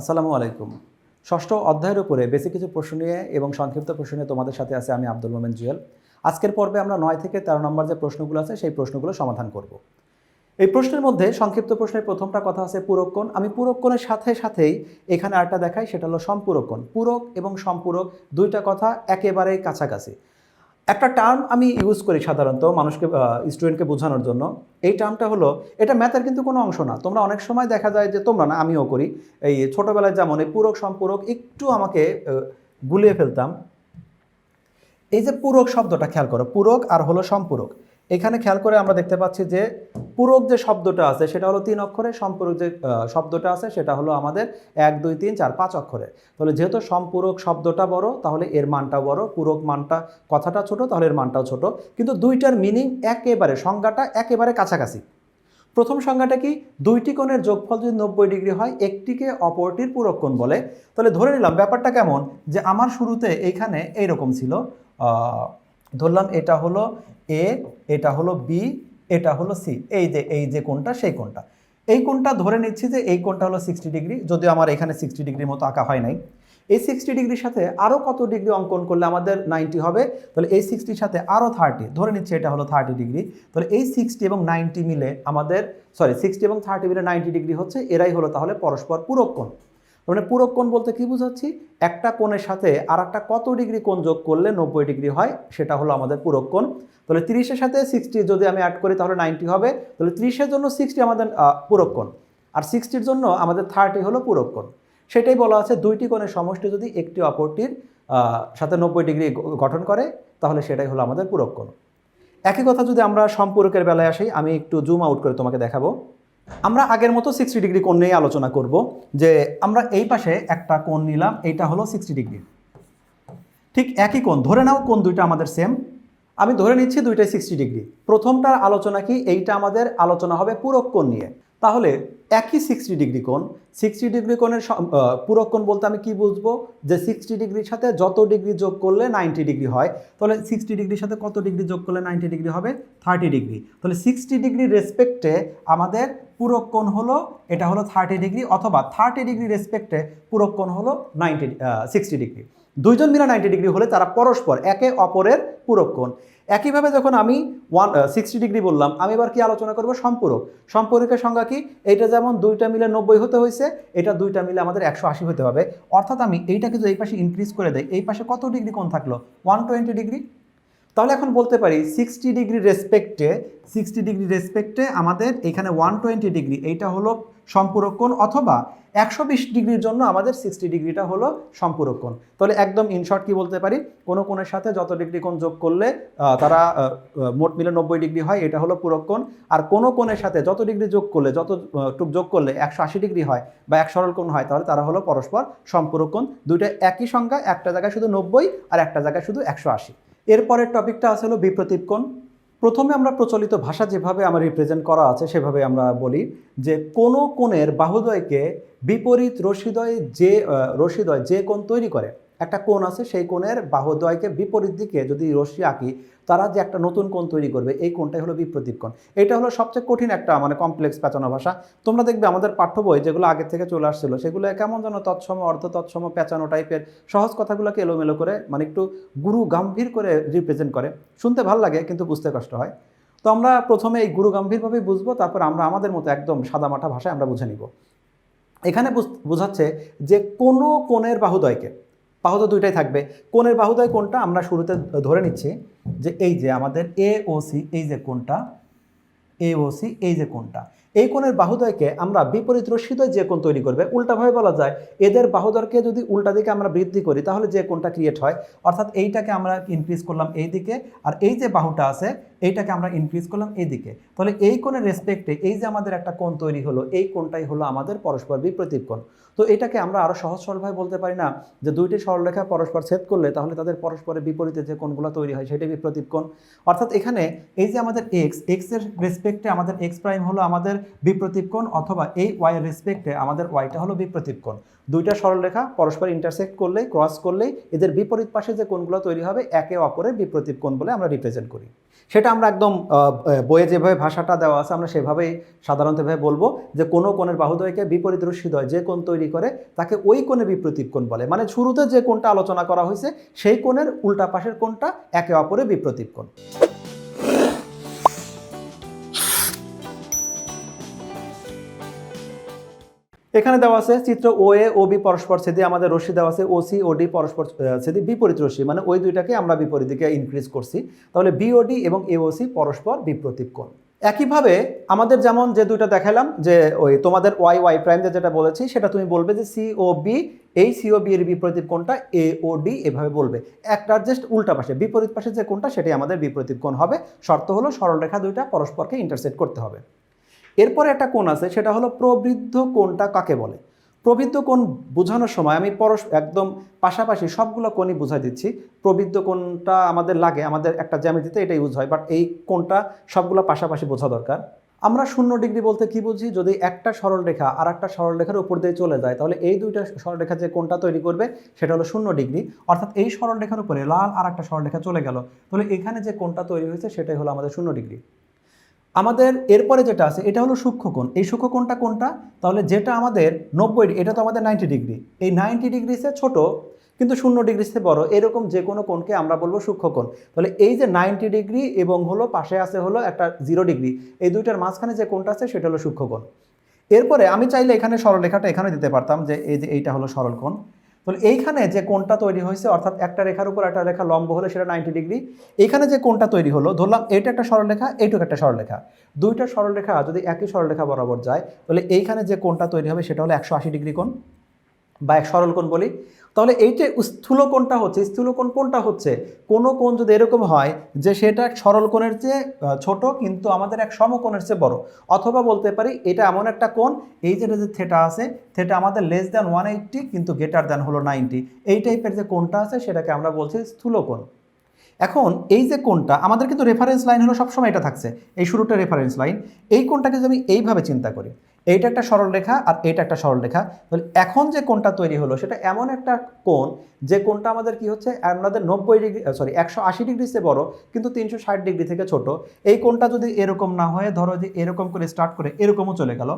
আসসালামু আলাইকুম। ষষ্ঠ অধ্যায়ের উপরে বেশি কিছু প্রশ্ন নিয়ে এবং সংক্ষিপ্ত প্রশ্ন নিয়ে তোমাদের সাথে আছে আমি আব্দুল মোমেন জুয়েল। আজকের পর্বে আমরা নয় থেকে তেরো নম্বর যে প্রশ্নগুলো আছে, সেই প্রশ্নগুলো সমাধান করব। এই প্রশ্নের মধ্যে সংক্ষিপ্ত প্রশ্নের প্রথমটা কথা আছে পুরক্ষণ আমি পুরক্ষণের সাথে সাথেই এখানে আরেকটা দেখাই, সেটা হলো সম্পূরকণ পূরক এবং সম্পূরক দুইটা কথা একেবারেই কাছাকাছি। একটা টার্ম আমি ইউজ করি সাধারণত মানুষকে স্টুডেন্টকে বোঝানোর জন্য। এই টার্মটা হলো, এটা ম্যাথের কিন্তু কোনো অংশ না। তোমরা অনেক সময় দেখা যায় যে, তোমরা না, আমিও করি। এই ছোটোবেলায় যেমন এই পূরক সম্পূরক একটু আমাকে গুলিয়ে ফেলতাম। এই যে পূরক শব্দটা খেয়াল করো, পূরক আর হলো সম্পূরক। এখানে খেয়াল করে আমরা দেখতে পাচ্ছি যে পূরক যে শব্দটা আছে, সেটা হলো তিন অক্ষরে, সম্পূরক যে শব্দটা আছে, সেটা হলো আমাদের এক, দুই, তিন, চার, পাঁচ অক্ষরে। তাহলে যেহেতু সম্পূরক শব্দটা বড়, তাহলে এর মানটা বড়, পূরক মানটা, কথাটা ছোট, তাহলে এর মানটাও ছোট। কিন্তু দুইটার মিনিং একেবারে, সংজ্ঞাটা একেবারে কাছাকাছি। প্রথম সংজ্ঞাটা কি? দুইটি কোণের যোগফল যদি নব্বই ডিগ্রি হয়, একটিকে অপরটির পূরক কোণ বলে। তাহলে ধরে নিলাম, ব্যাপারটা কেমন? যে আমার শুরুতে এইখানে এইরকম ছিল ধরলাম এটা হলো এ এটা হলো বি এটা হলো সি এই যে এই যে কোনটা সেই কোনটা এই কোনটা ধরে নিচ্ছি যে এই কোনটা হলো সিক্সটি ডিগ্রি যদিও আমার এখানে সিক্সটি ডিগ্রির মতো আঁকা হয় নাই। এই সিক্সটি ডিগ্রির সাথে আরও কত ডিগ্রি অঙ্কন করলে আমাদের নাইনটি হবে? তাহলে এই সিক্সটির সাথে আরও থার্টি ধরে নিচ্ছি এটা হলো থার্টি ডিগ্রি তাহলে এই সিক্সটি এবং নাইনটি মিলে আমাদের সরি সিক্সটি এবং থার্টি মিলে নাইনটি ডিগ্রি হচ্ছে, এরাই হলো তাহলে পরস্পর পূরক কোণ। মানে পূরক কোণ বলতে কি বোঝাচ্ছি? একটা কোণের সাথে আর একটা কত ডিগ্রি কোণ যোগ করলে নব্বই ডিগ্রি হয়? সেটা হলো আমাদের পূরক কোণ। তাহলে তিরিশের সাথে সিক্সটি যদি আমি অ্যাড করি তাহলে নাইনটি হবে। তাহলে ত্রিশের জন্য সিক্সটি আমাদের পূরক কোণ। আর সিক্সটির জন্য আমাদের থার্টি হলো পূরক কোণ। সেটাই বলা আছে দুইটি কোণের সমষ্টি যদি একটি অপরটির সাথে নব্বই ডিগ্রি গঠন করে, তাহলে সেটাই হলো আমাদের পূরক কোণ। একই কথা যদি আমরা সম্পূরকের বেলায় আসি, আমি একটু জুম আউট করে তোমাকে দেখাবো। আমরা আগের মতো সিক্সটি ডিগ্রি কোণ নিয়ে আলোচনা করব যে আমরা এই পাশে একটা কোণ নিলাম, এইটা হলো সিক্সটি ডিগ্রি ঠিক একই কোণ, ধরে নাও কোণ দুইটা আমাদের সেম আমি ধরে নিচ্ছি দুইটাই সিক্সটি ডিগ্রি প্রথমটার আলোচনা কি? এইটা আমাদের আলোচনা হবে পূরক কোণ নিয়ে। তাহলে একই সিক্সটি ডিগ্রি কোণ সিক্সটি ডিগ্রি কোণের পূরক কোণ বলতে আমি কি বুঝব? যে সিক্সটি ডিগ্রির সাথে যত ডিগ্রি যোগ করলে নাইনটি ডিগ্রি হয়, তাহলে সিক্সটি ডিগ্রির সাথে কত ডিগ্রি যোগ করলে নাইনটি ডিগ্রি হবে? থার্টি ডিগ্রি তাহলে সিক্সটি ডিগ্রি রেসপেক্টে আমাদের পূরক কোণ হলো, এটা হলো থার্টি ডিগ্রি অথবা থার্টি ডিগ্রি রেসপেক্টে পূরক কোণ হলো নাইনটি সিক্সটি ডিগ্রি। দুইজন মিলে নাইনটি ডিগ্রি হলে তারা পরস্পর একে অপরের পূরক কোণ। একইভাবে যখন আমি ওয়ান সিক্সটি ডিগ্রি বললাম, আমি এবার কি আলোচনা করব? সম্পূরক। সম্পূরকের সংজ্ঞা কি? এইটা যেমন দুইটা মিলে নব্বই হতে হয়েছে, এটা দুইটা মিলে আমাদের একশো আশি হতে হবে। অর্থাৎ আমি এইটাকে যদি এই পাশে ইনক্রিজ করে দেয় এই পাশে কত ডিগ্রি কোণ থাকল? One twenty degree. তাহলে এখন বলতে পারি সিক্সটি ডিগ্রি রেসপেক্টে সিক্সটি ডিগ্রি রেসপেক্টে আমাদের এখানে ওয়ান টোয়েন্টি ডিগ্রি এইটা হলো সম্পূরক কোণ অথবা একশো বিশ ডিগ্রির জন্য আমাদের সিক্সটি ডিগ্রিটা হলো সম্পূরক তাহলে একদম ইনশর্ট কি বলতে পারি? কোনো কোণের সাথে যত ডিগ্রি কোণ যোগ করলে তারা মোট মিলে নব্বই ডিগ্রি হয়, এটা হলো পূরক আর কোনো কোণের সাথে যত ডিগ্রি যোগ করলে, যত টুক যোগ করলে একশো আশি ডিগ্রি হয় বা এক সরল কোণ হয়, তাহলে তারা হলো পরস্পর সম্পূরক দুইটা একই সংখ্যা, একটা জায়গায় শুধু নব্বই আর একটা জায়গায় শুধু একশো আশি। এরপরের টপিকটা আছে হলো বিপ্রতীপ কোণ। প্রথমে আমরা প্রচলিত ভাষা যেভাবে আমার রিপ্রেজেন্ট করা আছে, সেভাবে আমরা বলি যে কোনো কোণের বাহুদয়কে বিপরীত রশিদয় যে রশিদয় যে কোণ তৈরি করে। একটা কোণ আছে, সেই কোণের বাহুদ্বয়কে বিপরীত দিকে যদি রশ্মি আঁকি, তারা যে একটা নতুন কোণ তৈরি করবে, এই কোণটাই হলো বিপ্রতীপ কোণ। এটা হলো সবচেয়ে কঠিন একটা মানে কমপ্লেক্স পেঁচানো ভাষা। তোমরা দেখবে আমাদের পাঠ্য বই যেগুলো আগে থেকে চলে আসছিল, সেগুলো কেমন যেন তৎসম অর্ধ তৎসম পেঁচানো টাইপের সহজ কথাগুলোকে এলোমেলো করে মানে একটু গুরু গম্ভীর করে রিপ্রেজেন্ট করে। শুনতে ভালো লাগে, কিন্তু বুঝতে কষ্ট হয়। তো আমরা প্রথমে এই গুরু গম্ভীরভাবেই বুঝব, তারপর আমরা আমাদের মতো একদম সাদামাটা ভাষায় আমরা বুঝে নিব। এখানে বুঝ- বোঝাচ্ছে যে কোনো কোণের বাহুদয়কে বাহুদয় দুইটাই থাকবে। কোণের বাহুতায় কোনটা আমরা শুরুতে ধরে নিচ্ছি যে এই যে আমাদের এ ও সি এই যে কোনটা এ ও সি এই যে কোণটা। এই কোণের বাহুদয়কে আমরা বিপরীত রশ্মিদ্বয় যে কোণ তৈরি করবে উল্টাভাবে বলা যায়, এদের বাহুদরকে যদি উল্টা দিকে আমরা বৃদ্ধি করি, তাহলে যে কোণটা ক্রিয়েট হয়, অর্থাৎ এইটাকে আমরা ইনক্রিজ করলাম এই দিকে, আর এই যে বাহুটা আছে, এইটাকে আমরা ইনক্রিজ করলাম এই দিকে। তাহলে এই কোণের রেসপেক্টে এই যে আমাদের একটা কোণ তৈরি হলো, এই কোণটাই হলো আমাদের পরস্পর বিপরীত কোণ। তো এটাকে আমরা আরও সহজ সরলভাবে বলতে পারি না, যে দুইটি সরলরেখা পরস্পর ছেদ করলে তাহলে তাদের পরস্পরের বিপরীতে যে কোণগুলো তৈরি হয় সেটাই বিপরীত কোণ। অর্থাৎ এখানে এই যে আমাদের এক্স এক্সের রেসপেক্টে আমাদের এক্স প্রাইম হলো আমাদের বিপ্রতীপ কোণ অথবা এই ওয়াইয়ের রেসপেক্টে আমাদের ওয়াইটা হলো বিপ্রতীপ কোণ। দুইটা সরলরেখা পরস্পর ইন্টারসেক্ট করলেই ক্রস করলেই এদের বিপরীত পাশে যে কোণগুলো তৈরি হবে, একে অপরের বিপ্রতীপ কোণ বলে আমরা রিপ্রেজেন্ট করি। সেটা আমরা একদম বইয়ে যেভাবে ভাষাটা দেওয়া আছে, আমরা সেভাবেই সাধারণতভাবে বলব যে কোনো কোণের বাহুদ্বয়কে বিপরীত রশ্মিদ্বয় যে কোণ তৈরি করে তাকে ওই কোণে বিপ্রতীপ কোণ বলে। মানে শুরুতে যে কোণটা আলোচনা করা হয়েছে, সেই কোণের উল্টা পাশের কোণটা একে অপরের বিপ্রতীপ কোণ। এখানে দেওয়া আছে চিত্র ও এ ও বি পরস্পর ছেদে আমাদের রশ্মি দেওয়া আছে ও সি ও ডি পরস্পর ছেদে বিপরীত রশ্মি মানে ওই দুইটাকে আমরা বিপরীত দিকে ইনক্রিজ করছি। তাহলে বিওডি এবং এওসি পরস্পর বিপ্রতীপ কোণ। একইভাবে আমাদের যেমন যে দুইটা দেখালাম, যে ওই তোমাদের ওয়াই ওয়াই প্রাইম যেটা বলেছি, সেটা তুমি বলবে যে সি ও বি এই সি ও বি এর বিপরীত কোণটা এ ও ডি এভাবে বলবে। একটার জাস্ট উল্টা পাশে, বিপরীত পাশে যে কোণটা, সেটাই আমাদের বিপরীত কোণ হবে। শর্ত হলো সরলরেখা দুইটা পরস্পরকে ইন্টারসেক্ট করতে হবে। এরপরে একটা কোণ আছে, সেটা হলো প্রবৃদ্ধ কোণটা কাকে বলে? প্রবৃদ্ধ কোণ বোঝানোর সময় আমি পরস একদম পাশাপাশি সবগুলো কোণই বুঝাই দিচ্ছি। প্রবৃদ্ধ কোণটা আমাদের লাগে, আমাদের একটা জ্যামিতিতে এটা ইউজ হয় বাট এই কোণটা সবগুলো পাশাপাশি বোঝা দরকার। আমরা শূন্য ডিগ্রি বলতে কি বুঝি? যদি একটা সরলরেখা আর একটা সরলরেখার উপর দিয়ে চলে যায়, তাহলে এই দুইটা সরলরেখা যে কোনটা তৈরি করবে, সেটা হলো শূন্য ডিগ্রি। অর্থাৎ এই সরলরেখার উপরে লাল আর একটা সরলরেখা চলে গেল, তাহলে এখানে যে কোনটা তৈরি হয়েছে, সেটাই হলো আমাদের শূন্য ডিগ্রি। আমাদের এরপরে যেটা আছে, এটা হলো সূক্ষ্মকোণ। এই সূক্ষ্মকোণটা কোনটা? তাহলে যেটা আমাদের নব্বই, এটা তো আমাদের নাইনটি ডিগ্রি এই নাইনটি ডিগ্রিসে ছোট, কিন্তু শূন্য ডিগ্রিসে বড়, এরকম যে কোনো কোণকে আমরা বলব সূক্ষ্মকোণ। তাহলে এই যে নাইনটি ডিগ্রি এবং হলো পাশে আছে হলো একটা জিরো ডিগ্রি এই দুইটার মাঝখানে যে কোণটা আছে, সেটা হলো সূক্ষ্মকোণ। এরপরে আমি চাইলে এখানে সরলরেখাটা এখানে দিতে পারতাম যে এই যে এইটা হলো সরল কোণ তাহলে এইখানে যে কোনটা তৈরি হয়েছে, অর্থাৎ একটা রেখার উপর একটা রেখা লম্ব হলে সেটা নাইনটি ডিগ্রি এইখানে যে কোনটা তৈরি হলো, ধরলাম এটা একটা সরলরেখা, এইটুকু একটা সরলরেখা। দুইটা সরলরেখা যদি একই সরলরেখা বরাবর যায়, তাহলে এইখানে যে কোনটা তৈরি হবে, সেটা হলো একশো আশি ডিগ্রি কোণ। বা এক সরল কোণ বলি, তাহলে এইটা স্থূল কোণটা হচ্ছে, স্থূল কোণ কোণটা হচ্ছে কোনো কোণ যদি এরকম হয় যে সেটা এক সরল কোণের চেয়ে ছোট কিন্তু আমাদের এক সমকোণের চেয়ে বড়। অথবা বলতে পারি এটা এমন একটা কোণ, এই যেটা যে থেটা আছে থেটা আমাদের লেস দ্যান ওয়ান এইটটি কিন্তু গেটার দ্যান হলো নাইনটি এই টাইপের যে কোণটা আছে সেটাকে আমরা বলছি স্থূল কোণ। এখন এই যে কোণটা, আমাদের কিন্তু রেফারেন্স লাইন হলো সবসময় এটা থাকছে, এই শুরুটা রেফারেন্স লাইন এই কোণটাকে যদি আমি এইভাবে চিন্তা করি এইটা একটা সরল রেখা আর এইটা একটা সরল রেখা। তাহলে এখন যে কোনটা তৈরি হলো, সেটা এমন একটা কোণ যে কোনটা আমাদের কি হচ্ছে? আমাদের নব্বই ডিগ্রি সরি একশো আশি ডিগ্রিতে বড়, কিন্তু তিনশো ষাট ডিগ্রি থেকে ছোট। এই কোণটা যদি এরকম না হয়, ধরো যে এরকম করে স্টার্ট করে, এরকমও চলে গেল।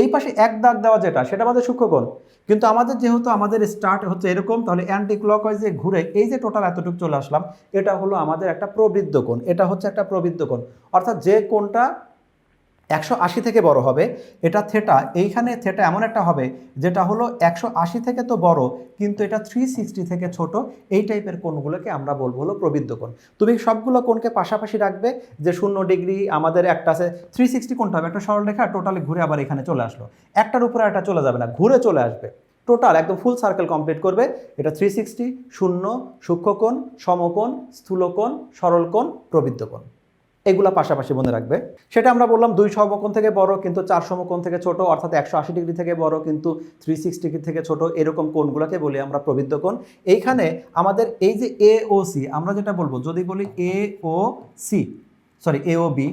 এই পাশে এক দাগ দেওয়া যেটা, সেটা আমাদের সূক্ষ্মকোণ কিন্তু আমাদের যেহেতু আমাদের স্টার্ট হচ্ছে এরকম, তাহলে অ্যান্টি ক্লক যে ঘুরে, এই যে টোটাল এতটুকু চলে আসলাম, এটা হলো আমাদের একটা প্রবৃদ্ধ কোণ। এটা হচ্ছে একটা প্রবৃদ্ধ কোণ। অর্থাৎ যে কোণটা একশো আশি থেকে বড় হবে। এটা থেটা এইখানে থেটা এমন একটা হবে, যেটা হলো একশো আশি থেকে তো বড়, কিন্তু এটা থ্রি সিক্সটি থেকে ছোট, এই টাইপের কোণগুলোকে আমরা বলব হলো প্রবৃদ্ধ কোণ। তুমি সবগুলো কোণকে পাশাপাশি রাখবে, যে শূন্য ডিগ্রি আমাদের একটা আছে থ্রি সিক্সটি কোণটা হবে, একটা সরলরেখা টোটালি ঘুরে আবার এখানে চলে আসলো। একটার উপরে একটা চলে যাবে না, ঘুরে চলে আসবে। টোটাল একদম ফুল সার্কেল কমপ্লিট করবে, এটা থ্রি সিক্সটি শূন্য সূক্ষ্মকোণ সমকোণ স্থূলকোণ সরলকোণ প্রবৃদ্ধ কোণ। এগুলা পাশাপাশি মনে রাখবে। সেটা আমরা বললাম দুই সমকোণ থেকে বড়, কিন্তু চার সমকোণ থেকে ছোট, অর্থাৎ একশো আশি ডিগ্রি থেকে বড়, কিন্তু থ্রি সিক্সটি ডিগ্রি থেকে ছোট, এরকম কোণগুলোকে বলি আমরা প্রবৃদ্ধ কোণ। এইখানে আমাদের এই যে এ ও সি আমরা যেটা বলব, যদি বলি A O C sorry A O B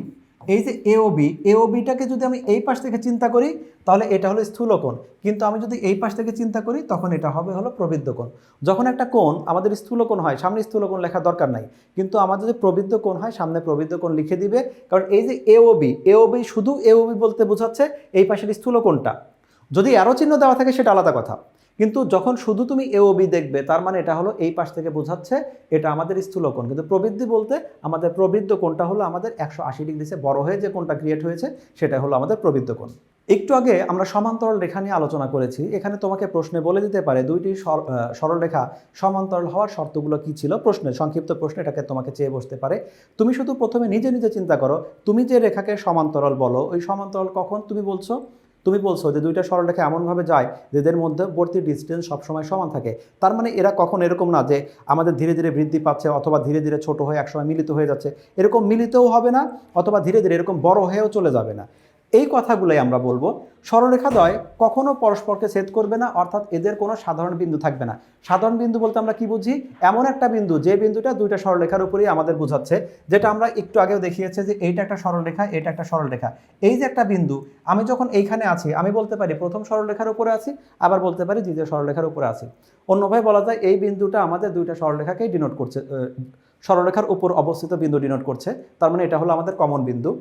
এই যে এওবি ও বি এ ও বিটাকে যদি আমি এই পাশ থেকে চিন্তা করি, তাহলে এটা হলো স্থূলকোণ। কিন্তু আমি যদি এই পাশ থেকে চিন্তা করি, তখন এটা হবে হলো প্রবৃদ্ধ কোণ। যখন একটা কোণ আমাদের স্থূলকোণ হয়, সামনে স্থূলকোণ লেখা দরকার নাই। কিন্তু আমাদের যদি প্রবৃদ্ধ কোণ হয়, সামনে প্রবৃদ্ধ কোণ লিখে দিবে। কারণ এই যে A O B A O B শুধু এওবি বলতে বোঝাচ্ছে এই পাশের স্থূলকোণটা। যদি অ্যারো চিহ্ন দেওয়া থাকে, সেটা আলাদা কথা। কিন্তু যখন শুধু তুমি এ ও বি দেখবে, তার মানে এটা হলো এই পাশ থেকে বোঝাচ্ছে এটা আমাদের স্থূলকোণ কিন্তু প্রবৃদ্ধি বলতে আমাদের প্রবৃদ্ধ কোণটা হলো আমাদের একশো আশি ডিগ্রিসে বড় হয়ে যে কোণটা ক্রিয়েট হয়েছে, সেটা হলো আমাদের প্রবৃদ্ধ কোণ। একটু আগে আমরা সমান্তরাল রেখা নিয়ে আলোচনা করেছি, এখানে তোমাকে প্রশ্নে বলে দিতে পারে দুইটি সরলরেখা সমান্তরাল হওয়ার শর্তগুলো কি ছিল? প্রশ্নে, সংক্ষিপ্ত প্রশ্ন এটাকে তোমাকে চেয়ে বসতে পারে। তুমি শুধু প্রথমে নিজে নিজে চিন্তা করো, তুমি যে রেখাকে সমান্তরাল বলো, ওই সমান্তরাল কখন তুমি বলছো? তুমি বলছো যে দুইটা সরলরেখা এমনভাবে যায় যে এদের মধ্যবর্তী ডিস্টেন্স সবসময় সমান থাকে। তার মানে এরা কখন এরকম না যে আমাদের ধীরে ধীরে বৃদ্ধি পাচ্ছে অথবা ধীরে ধীরে ছোট হয়ে একসময় মিলিত হয়ে যাচ্ছে। এরকম মিলিতও হবে না অথবা ধীরে ধীরে এরকম বড় হয়েও চলে যাবে না। এই কথাগুলোই আমরা বলব। সরলরেখাদ্বয় কখনো পরস্পরকে ছেদ করবে না, অর্থাৎ এদের কোনো সাধারণ বিন্দু থাকবে না। সাধারণ বিন্দু বলতে আমরা কি বুঝি? এমন একটা বিন্দু, যে বিন্দুটা দুইটা সরলরেখার উপরেই আমাদের বোঝাচ্ছে, যেটা আমরা একটু আগেও দেখিয়েছে যে এইটা একটা সরলরেখা এটা একটা সরলরেখা এই যে একটা বিন্দু, আমি যখন এইখানে আছি, আমি বলতে পারি প্রথম সরলরেখার উপরে আছি, আবার বলতে পারি দ্বিতীয় সরলরেখার উপরে আছি। অন্যভাবে বলা যায় এই বিন্দুটা আমাদের দুইটা সরলরেখাকেই ডিনোট করছে সরলরেখার উপর অবস্থিত বিন্দু ডিনোট করছে। তার মানে এটা হলো আমাদের কমন বিন্দু।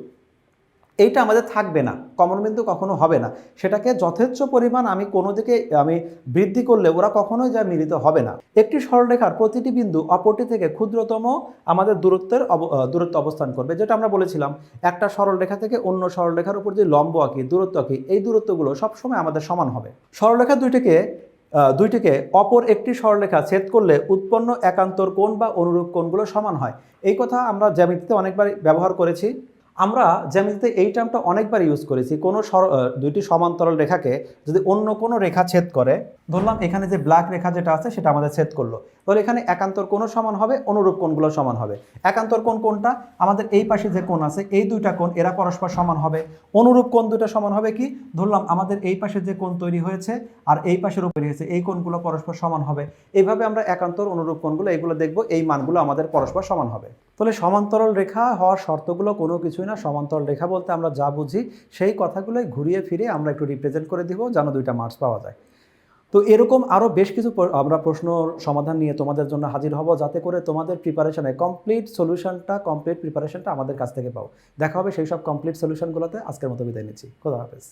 এইটা আমাদের থাকবে না, কমন বিন্দু কখনো হবে না। সেটাকে যথেচ্ছ পরিমাণ আমি কোনো দিকে, আমি বৃদ্ধি করলে ওরা কখনোই যা মিলিত হবে না। একটি সরলরেখার প্রতিটি বিন্দু অপরটি থেকে ক্ষুদ্রতম আমাদের দূরত্বের দূরত্ব অবস্থান করবে। যেটা আমরা বলেছিলাম, একটা সরলরেখা থেকে অন্য সরলরেখার উপর যে লম্ব আঁকি, দূরত্ব আঁকি, এই দূরত্বগুলো সবসময় আমাদের সমান হবে। সরলরেখা দুইটিকে দুইটিকে অপর একটি সরলরেখা ছেদ করলে উৎপন্ন একান্তর কোণ বা অনুরূপ কোণগুলো সমান হয়। এই কথা আমরা জ্যামিতিতে অনেকবার ব্যবহার করেছি। আমরা জ্যামিতিতে এই টার্মটা অনেকবার ইউজ করেছি। কোনো দুইটি সমান্তরাল রেখাকে যদি অন্য কোনো রেখা ছেদ করে ধরলাম এখানে যে ব্ল্যাক রেখা যেটা আছে সেটা আমাদের ছেদ করল। তাহলে এখানে একান্তর কোণও সমান হবে, অনুরূপ কোণগুলো সমান হবে। একান্তর কোণ কোনটা আমাদের এই পাশে যে কোণ আছে, এই দুইটা কোণ, এরা পরস্পর সমান হবে। অনুরূপ কোণ দুটো সমান হবে কি? ধরলাম আমাদের এই পাশে যে কোণ তৈরি হয়েছে আর এই পাশের উপর হয়েছে, এই কোণগুলো পরস্পর সমান হবে। এইভাবে আমরা একান্তর, অনুরূপ কোণগুলো, এগুলো দেখব, এই মানগুলো আমাদের পরস্পর সমান হবে। তাহলে সমান্তরাল রেখা হওয়ার শর্তগুলো কোনো কিছুই না। সমান্তরাল রেখা বলতে আমরা যা বুঝি, সেই কথাগুলোই ঘুরিয়ে ফিরে আমরা একটু রিপ্রেজেন্ট করে দিব, যেন দুইটা মার্কস পাওয়া যায়। তো এরকম আরও বেশ কিছু আমরা প্রশ্ন সমাধান নিয়ে তোমাদের জন্য হাজির হব যাতে করে তোমাদের প্রিপারেশনে কমপ্লিট সলিউশনটা কমপ্লিট প্রিপারেশনটা আমাদের কাছ থেকে পাও। দেখা হবে সেই সব কমপ্লিট সলিউশনগুলোতে আজকের মতো বিদায় নিচ্ছি। খোদা হাফেজ।